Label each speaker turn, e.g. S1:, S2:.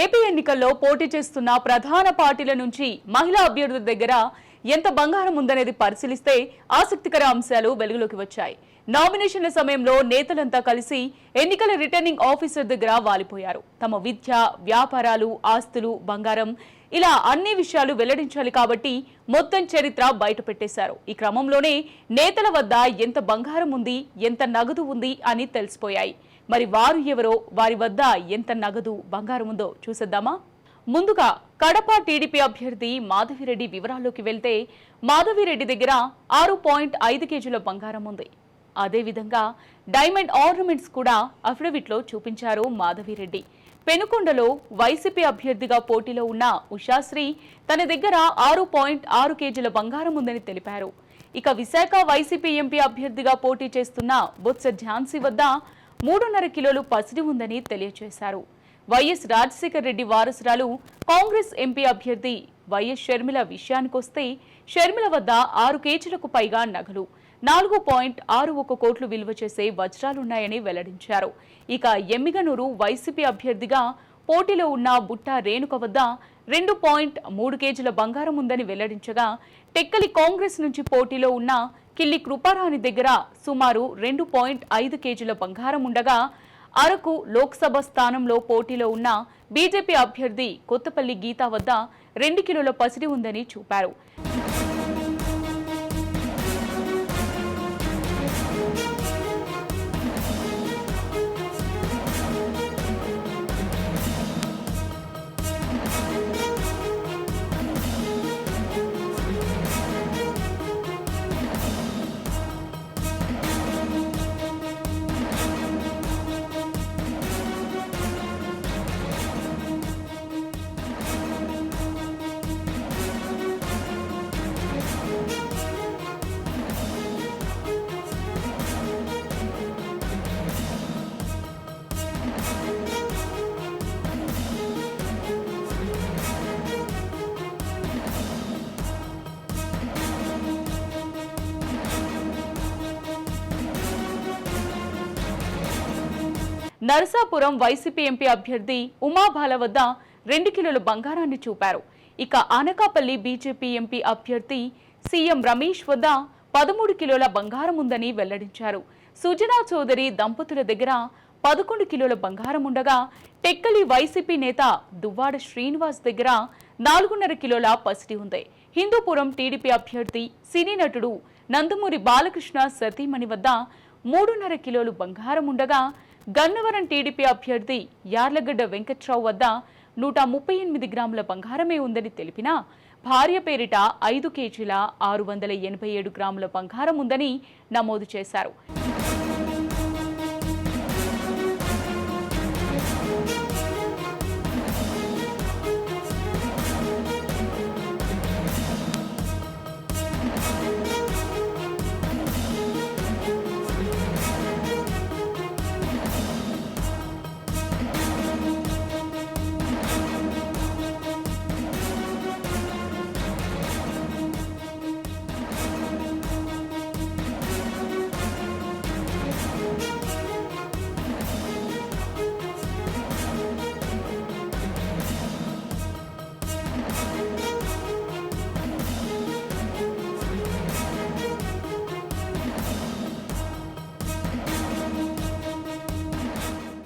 S1: AP ఎన్నికల్లో పోటీ చేస్తున్న ప్రధాన పార్టీల నుంచి మహిళా అభ్యర్థుల దగ్గర ఎంత బంగారం ఉందనేది పరిశీలిస్తే ఆసక్తికర అంశాలు వెలుగులోకి వచ్చాయి. నామినేషన్ల సమయంలో నేతలంతా కలిసి ఎన్నికల రిటర్నింగ్ ఆఫీసర్ దగ్గర వాలిపోయారు. తమ విద్య వ్యాపారాలు ఆస్తులు బంగారం ఇలా అన్ని విషయాలు వెల్లడించాలి కాబట్టి మొత్తం చరిత్ర బయట పెట్టేశారు ఈ క్రమంలోనే నేతల వద్ద ఎంత బంగారం ఉంది ఎంత నగదు ఉంది అని తెలిసిపోయాయి. మరి వారు ఎవరో వారి వద్ద ఎంత నగదు బంగారం ఉందో చూసేద్దామా? ముందుగా కడప టీడీపీ అభ్యర్థి మాధవిరెడ్డి వివరాల్లోకి వెళ్తే మాధవిరెడ్డి దగ్గర ఆరు పాయింట్ ఐదు కేజీల బంగారం ఉంది. అదేవిధంగా డైమండ్ ఆర్నమెంట్స్ కూడా అఫిడవిట్లో చూపించారు మాధవిరెడ్డి. పెనుకొండలో వైసీపీ అభ్యర్థిగా పోటీలో ఉన్న ఉషాశ్రీ తన దగ్గర ఆరు పాయింట్ ఆరు కేజీల బంగారం ఉందని తెలిపారు. ఇక విశాఖ వైసీపీ ఎంపీ అభ్యర్థిగా పోటీ చేస్తున్న బొత్స ఝాన్సీ వద్ద మూడున్నర కిలోలు పసిడి ఉందని తెలియజేశారు. వైఎస్ రాజశేఖర రెడ్డి వారసురాలు కాంగ్రెస్ ఎంపీ అభ్యర్థి వైఎస్ షర్మిల విషయానికొస్తే షర్మిల వద్ద ఆరు కేజీలకు పైగా నగలు నాలుగు పాయింట్ ఆరు ఒక కోట్లు విలువ చేసే వజ్రాలున్నాయని వెల్లడించారు. ఇక ఎమ్మిగనూరు వైసీపీ అభ్యర్థిగా పోటీలో ఉన్న బుట్ట రేణుక వద్ద రెండు పాయింట్ మూడు కేజీల బంగారం ఉందని వెల్లడించగా టెక్కలి కాంగ్రెస్ నుంచి పోటీలో ఉన్న కిల్లి కృపారాణి దగ్గర సుమారు రెండు పాయింట్ ఐదు కేజీల బంగారం ఉండగా అరకు లోక్సభ స్థానంలో పోటీలో ఉన్న బీజేపీ అభ్యర్థి కొత్తపల్లి గీతా వద్ద రెండు కిలోల పసిడి ఉందని చూపారు. నరసాపురం వైసీపీ ఎంపీ అభ్యర్థి ఉమాబాల వద్ద రెండు కిలోల బంగారాన్ని చూపారు. ఇక అనకాపల్లి బీజేపీ ఎంపీ అభ్యర్థి సీఎం రమేష్ వద్ద పదమూడు కిలోల బంగారం ఉందని వెల్లడించారు. సుజనా చౌదరి దంపతుల దగ్గర పదకొండు కిలోల బంగారం ఉండగా టెక్కలి వైసీపీ నేత దువ్వాడ శ్రీనివాస్ దగ్గర నాలుగున్నర కిలోల పసిడి ఉంది. హిందూపురం టీడీపీ అభ్యర్థి సినీ నటుడు నందమూరి బాలకృష్ణ సతీమణి వద్ద మూడున్నర కిలోలు బంగారం ఉండగా గన్నవరం టీడీపీ అభ్యర్థి యార్లగడ్డ వెంకట్రావు వద్ద నూట ముప్పై ఎనిమిది గ్రాముల బంగారమే ఉందని తెలిపినా భార్య పేరిట ఐదు కేజీల ఆరు వందల ఎనభై ఏడు గ్రాముల బంగారం ఉందని నమోదు చేశారు.